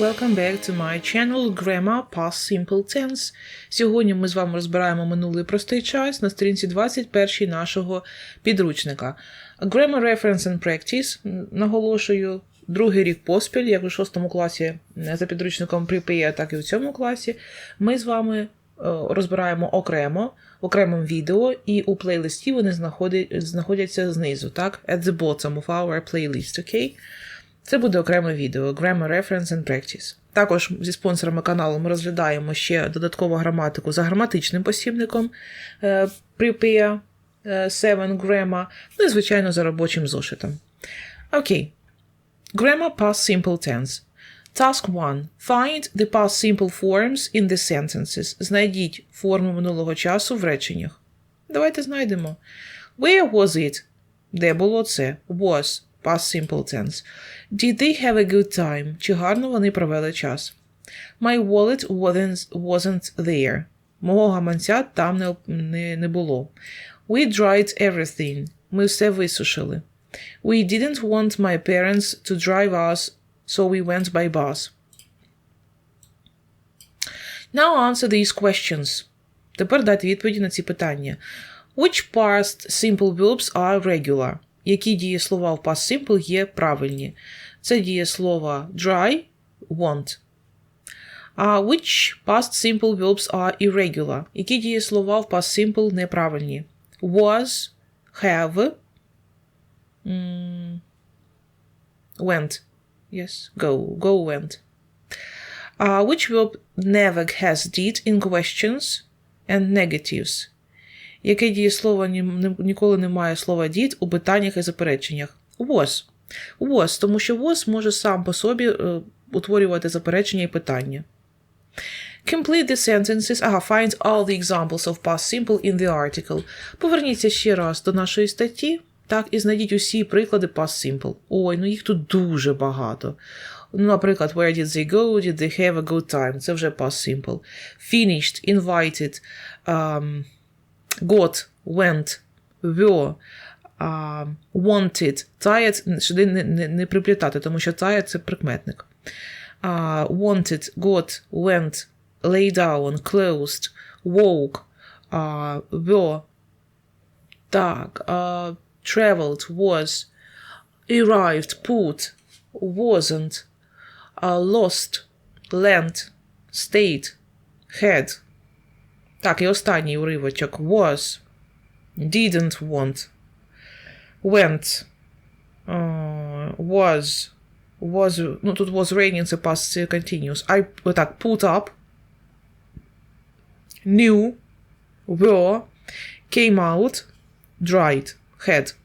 welcome back to my channel Grammar Past Simple Tense. Сьогодні ми з вами розбираємо минулий простий час на сторінці 21 нашого підручника. Grammar Reference and Practice, наголошую, другий рік поспіль, як у шостому класі за підручником Prepare, так і у цьому класі. Ми з вами е, розбираємо окремо, в відео, і у плейлисті вони знаходяться знизу, так? At the bottom of our playlist, окей? Це буде окреме відео Grammar Reference and Practice. Також зі спонсорами каналу ми розглядаємо ще додаткову граматику за граматичним посібником е, Prepare е, 7 Grammar, ну і, звичайно, за робочим зошитом. Окей. Grammar Past Simple Tense. Task 1. Find the past simple forms in the sentences. Знайдіть форму минулого часу в реченнях. Давайте знайдемо. Where was it? Де було це? Was. Past simple tense. Did they have a good time? Чи гарно вони провели час? My wallet wasn't, wasn't there. Мого гаманця там не, не, не було. We dried everything. Ми все висушили. We didn't want my parents to drive us, so we went by bus. Now answer these questions. Тепер дайте відповіді на ці питання. Which past simple verbs are regular? Які дієслова в past simple є правильні? Це дієслова dry, want. А which past simple verbs are irregular? Які дієслова в past simple неправильні? Was, have, м, went. Yes, go, go went. Uh, which verb never has did in questions and negatives? Яке дієслово ні, ні- ніколи не має слова did у питаннях і запереченнях? Was. Was, тому що was може сам по собі е, утворювати заперечення і питання. Complete the sentences. Ага, find all the examples of past simple in the article. Поверніться ще раз до нашої статті, так, і знайдіть усі приклади past simple. Ой, ну їх тут дуже багато. Ну, наприклад, where did they go? Did they have a good time? Це вже past simple. Finished, invited, um, got, went, were, um, wanted. Tired, сюди не, не, не приплітати, тому що tired – це прикметник. Uh, wanted, got, went, lay down, closed, woke, uh, were, так, uh, traveled, was, arrived, put, wasn't, uh, lost, lent, stayed, had. Так, і останній уривочок was, didn't want, went, uh, was, was, ну тут was raining, це past continuous. I, отак, put up, knew, were, came out, dried, had.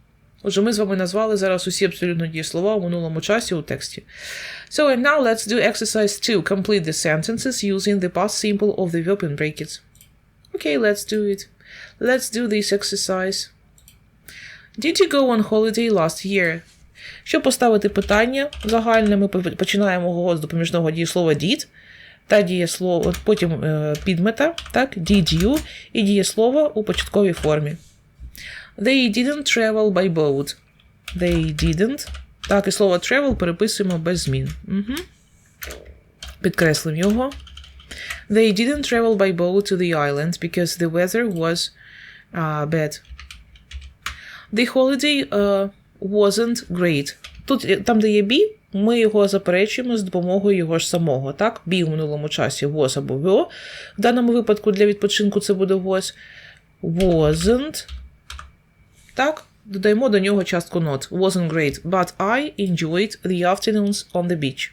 Отже, ми з вами назвали зараз усі абсолютно дієслова у минулому часі у тексті. So, and now let's do exercise 2. Complete the sentences using the past simple of the verb in brackets. Okay, let's do it. Let's do this exercise. Did you go on holiday last year? Щоб поставити питання загальне, ми по- починаємо його з допоміжного дієслова did та дієслова, потім е, підмета, так, did you, і дієслова у початковій формі. They didn't travel by boat. They didn't. Так, і слово travel переписуємо без змін. Угу. Підкреслимо його. They didn't travel by boat to the island because the weather was uh, bad. The holiday uh, wasn't great. Тут, е, там, де є be, ми його заперечуємо з допомогою його ж самого. Так? Be у минулому часі was або were. В даному випадку для відпочинку це буде was. Wasn't. Так, додаємо до нього частку not. Wasn't great, but I enjoyed the afternoons on the beach.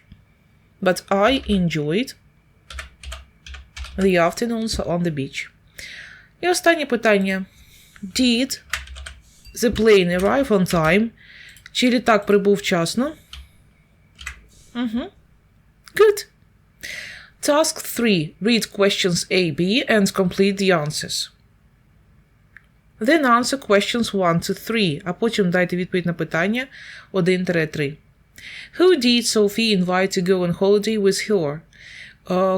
But I enjoyed the afternoons on the beach. І останнє питання. Did the plane arrive on time? Чи літак прибув вчасно? Угу. Good. Task 3. Read questions A, B and complete the answers. Then answer questions 1 to 3, а потім дайте відповідь на питання 1-3. Who did Sophie invite to go on holiday with her?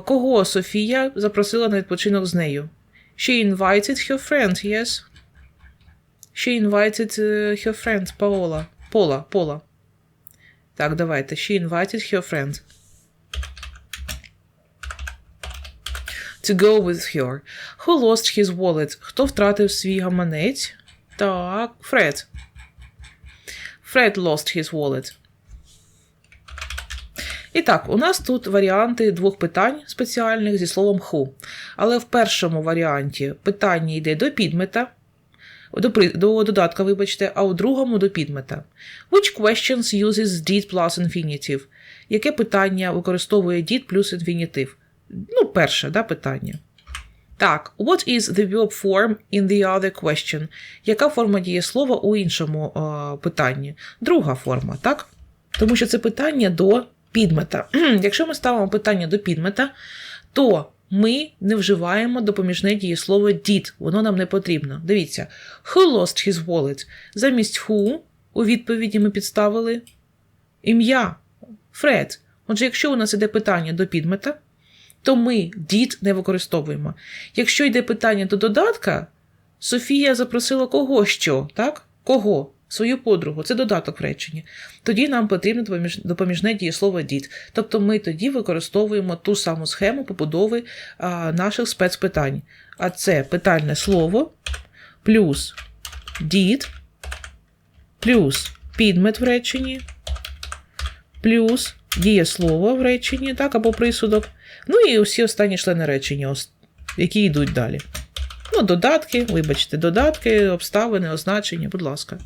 кого Софія запросила на відпочинок з нею. She invited her friend, yes? She invited her friend, Paola. Пола, Пола. Так, давайте. She invited her friend. To go with her. Who lost his wallet? Хто втратив свій гаманець? Так, Фред. Фред lost his wallet. І так, у нас тут варіанти двох питань спеціальних зі словом who. Але в першому варіанті питання йде до підмета, до, до додатка, вибачте, а у другому до підмета. Which questions uses did plus infinitive? Яке питання використовує did плюс інфінітив? Ну, перше, да, питання. Так, what is the verb form in the other question? Яка форма дієслова у іншому е, питанні? Друга форма, так? Тому що це питання до підмета. Якщо ми ставимо питання до підмета, то ми не вживаємо допоміжне дієслово did, воно нам не потрібно. Дивіться, who lost his wallet? Замість who у відповіді ми підставили ім'я Фред. Отже, якщо у нас іде питання до підмета, то ми did не використовуємо. Якщо йде питання до додатка, Софія запросила кого що, так? Кого? Свою подругу, це додаток в реченні. Тоді нам потрібно допоміжне дієслово did. Тобто ми тоді використовуємо ту саму схему побудови наших спецпитань. А це питальне слово плюс did, плюс підмет в реченні, плюс дієслово в реченні, так, або присудок. Ну і усі останні члени речення, які йдуть далі. Ну, додатки, вибачте, додатки, обставини, означення, будь ласка.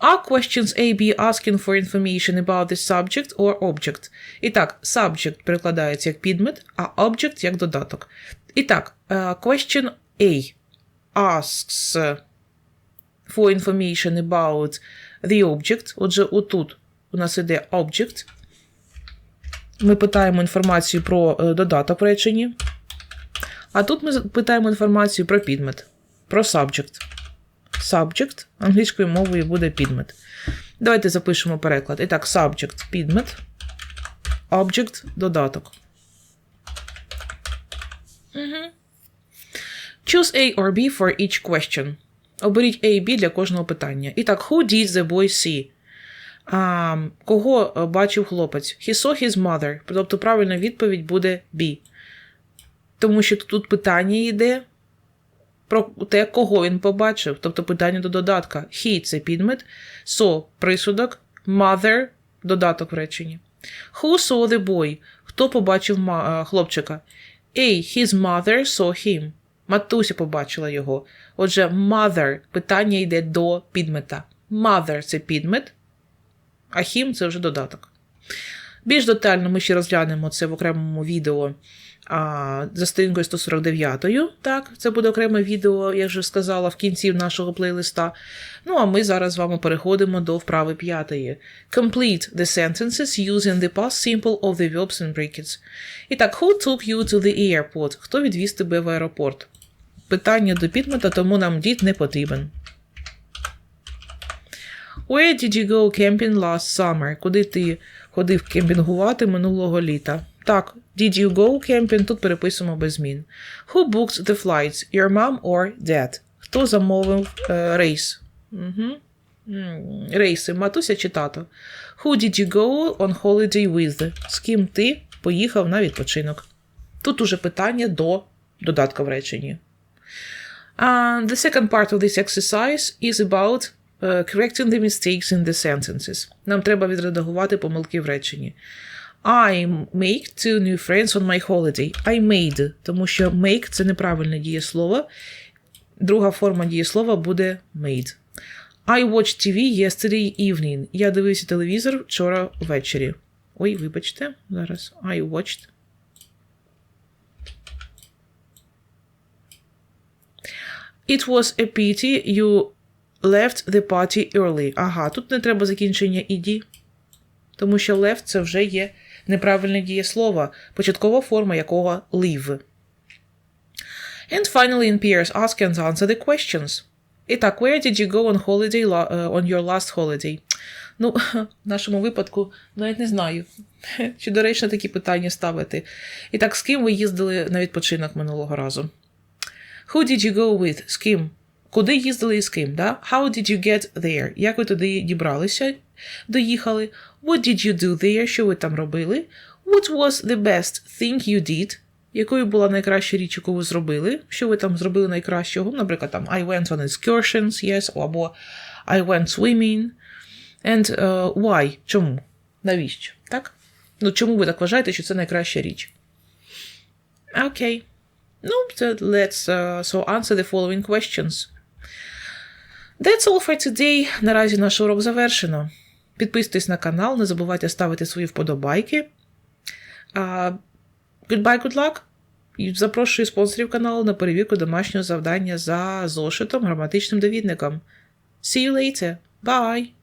Are questions A, B asking for information about the subject or object? І так, subject перекладається як підмет, а object як додаток. І так, е, question A asks for information about the object. Отже, отут у нас іде object. Ми питаємо інформацію про е, додаток в реченні. А тут ми питаємо інформацію про підмет, про subject. Subject англійською мовою буде підмет. Давайте запишемо переклад. І так, subject підмет, object додаток. Угу. Choose A or B for each question. Оберіть A і B для кожного питання. І так, who did the boy see? А, кого е, бачив хлопець? He saw his mother. Тобто правильна відповідь буде B. Тому що тут питання йде про те, кого він побачив. Тобто питання до додатка. He – це підмет, saw – присудок, mother – додаток в реченні. Who saw the boy? Хто побачив е, хлопчика? A. His mother saw him. Матуся побачила його. Отже, mother – питання йде до підмета. Mother – це підмет, а him – це вже додаток. Більш детально ми ще розглянемо це в окремому відео за сторінкою 149. Так, це буде окреме відео, я вже сказала, в кінці нашого плейлиста. Ну, а ми зараз з вами переходимо до вправи п'ятої. Complete the sentences using the past simple of the verbs and brackets. І так, who took you to the airport? Хто відвіз тебе в аеропорт? Питання до підмета, тому нам дід не потрібен. Where did you go camping last summer? Куди ти ходив кемпінгувати минулого літа? Так, did you go camping? Тут переписуємо без змін. Who booked the flights? Your mom or dad? Хто замовив е, рейс? Угу. Рейси, матуся чи тато? Who did you go on holiday with? З ким ти поїхав на відпочинок? Тут уже питання до додатка в реченні. Uh, the second part of this exercise is about uh, correcting the mistakes in the sentences. Нам треба відредагувати помилки в реченні. I make two new friends on my holiday. I made, тому що make це неправильне дієслово. Друга форма дієслова буде made. I watched TV yesterday evening. Я дивився телевізор вчора ввечері. Ой, вибачте, зараз. I watched. It was a pity you left the party early. Ага, тут не треба закінчення «ed», тому що left це вже є неправильне дієслово, початкова форма якого leave. And finally, in pairs, ask and answer the questions. І where did you go on holiday uh, on your last holiday? Ну, в нашому випадку навіть не знаю, чи доречно такі питання ставити. І так, з ким ви їздили на відпочинок минулого разу? Who did you go with? З ким? Куди їздили і з ким? Да? How did you get there? Як ви туди дібралися? Доїхали? What did you do there? Що ви там робили? What was the best thing you did? якою була найкраща річ, яку ви зробили? Що ви там зробили найкращого? Наприклад, там I went on excursions, yes, або I went swimming. And uh, why? Чому? Навіщо? Так? Ну, чому ви так вважаєте, що це найкраща річ? Окей. Ну, so let's uh, so answer the following questions. That's all for today. Наразі наш урок завершено. Підписуйтесь на канал, не забувайте ставити свої вподобайки. Uh, goodbye, good luck. І запрошую спонсорів каналу на перевірку домашнього завдання за зошитом граматичним довідником. See you later. Bye!